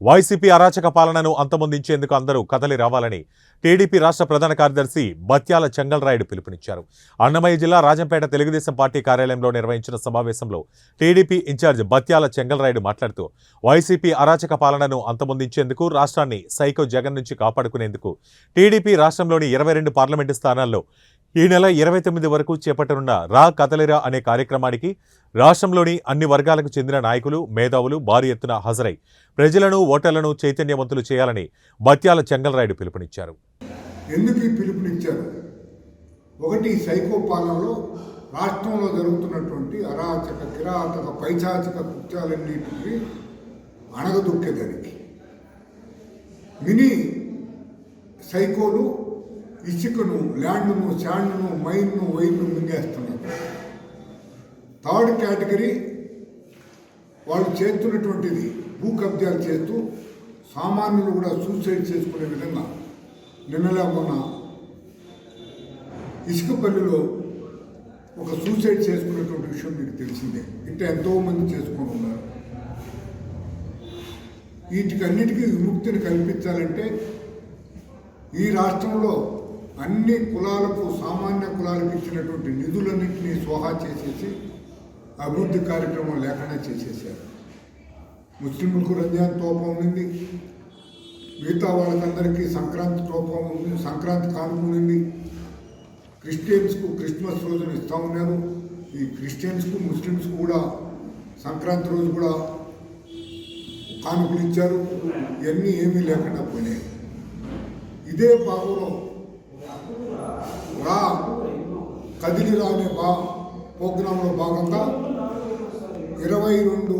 YCP అరాచక పాలనను అంతమొందించేందుకు అందరూ కదలి రావాలని టీడీపీ రాష్ట్ర ప్రధాన కార్యదర్శి బత్యాల చెంగల్రాయుడు పిలుపునిచ్చారు. అన్నమయ్య జిల్లా రాజంపేట తెలుగుదేశం పార్టీ కార్యాలయంలో నిర్వహించిన సమావేశంలో టీడీపీ ఇన్ఛార్జ్ బత్యాల చెంగల్రాయుడు మాట్లాడుతూ వైసీపీ అరాచక పాలనను అంతమొందించేందుకు రాష్ట్రాన్ని సైకో జగన్ నుంచి కాపాడుకునేందుకు టీడీపీ రాష్ట్రంలోని ఇరవై రెండు పార్లమెంటు స్థానాల్లో ఈ నెల ఇరవై తొమ్మిది వరకు చేపట్టనున్న రా కదలిరా అనే కార్యక్రమానికి రాష్ట్రంలోని అన్ని వర్గాలకు చెందిన నాయకులు మేధావులు భారీ ఎత్తున హాజరై ప్రజలను ఓటర్లను చైతన్యవంతులు చేయాలని బత్యాల చెంగల్రాయుడు పిలుపునిచ్చారు. ఎందుకు ఈ పిలుపునిచ్చారు? ఒకటి సైకో పాలనలో రాష్ట్రంలో జరుగుతున్నటువంటి అరాచక కిరాతక పైచాచక కృత్యాలన్నింటినీ అణగదొక్కేదానికి మినీ సైకోలు ఇసుకను ల్యాండ్ను శాండ్ను మైన్ను వైన్ను మింగేస్తున్నారు. థర్డ్ కేటగిరీ వాళ్ళు చేస్తున్నటువంటిది భూ కబ్జాలు చేస్తూ సామాన్యులు కూడా సూసైడ్ చేసుకునే విధంగా నిన్నలా మొన్న ఇసుకపల్లిలో ఒక సూసైడ్ చేసుకునేటువంటి విషయం మీకు తెలిసిందే. ఇట్లా ఎంతోమంది చేసుకొని ఉన్నారు. వీటికన్నిటికీ విముక్తిని కల్పించాలంటే ఈ రాష్ట్రంలో అన్ని కులాలకు సామాన్య కులాలకు ఇచ్చినటువంటి నిధులన్నింటినీ స్వాహా చేసేసి అభివృద్ధి కార్యక్రమం లేకుండా చేసేసారు ముస్లింలకు రంజాన్ తోపం ఉంది. మిగతా వాళ్ళకందరికీ సంక్రాంతి తోపం ఉంది సంక్రాంతి కానుక ఉంది. క్రిస్టియన్స్కు క్రిస్మస్ రోజున ఇస్తూ ఉన్నారు. ఈ క్రిస్టియన్స్కు ముస్లిమ్స్కు కూడా సంక్రాంతి రోజు కూడా కానుకలు ఇచ్చారు. ఇవన్నీ ఏమీ లేకుండా పోయినాయి. ఇదే భాగంలో రా. కదిలి రానే బా. ప్రోగ్రాంలో భాగంగా ఇరవై రెండు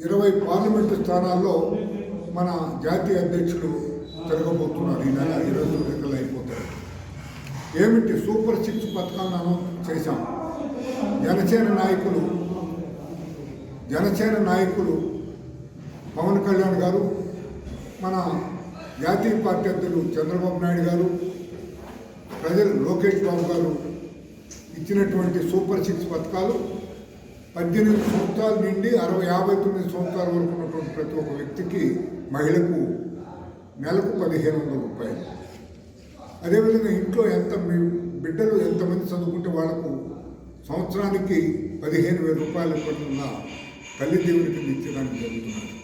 ఇరవై పార్లమెంటు స్థానాల్లో మన జాతీయ అధ్యక్షుడు తిరగబోతున్నారు ఈ నెల ఇరవై ఎన్నికలు అయిపోతారు ఏమిటి సూపర్ సిక్స్ పథకాలను చేశాం? జనసేన నాయకులు జనసేన నాయకులు పవన్ కళ్యాణ్ గారు మన జాతీయ పార్టీ అధ్యక్షులు చంద్రబాబు నాయుడు గారు ప్రజలు లోకేష్ బాబు గారు ఇచ్చినటువంటి సూపర్ సిక్స్ పథకాలు పద్దెనిమిది సంవత్సరాల నుండి అరవై యాభై తొమ్మిది సంవత్సరాల వరకు ఉన్నటువంటి ప్రతి ఒక్క వ్యక్తికి మహిళకు నెలకు పదిహేను వందల రూపాయలు. అదేవిధంగా ఇంట్లో ఎంత మీ బిడ్డలు ఎంతమంది చదువుకుంటే వాళ్ళకు సంవత్సరానికి పదిహేను వేల రూపాయల పడుతున్న తల్లి దేవునికి ఇచ్చడానికి జరుగుతున్నారు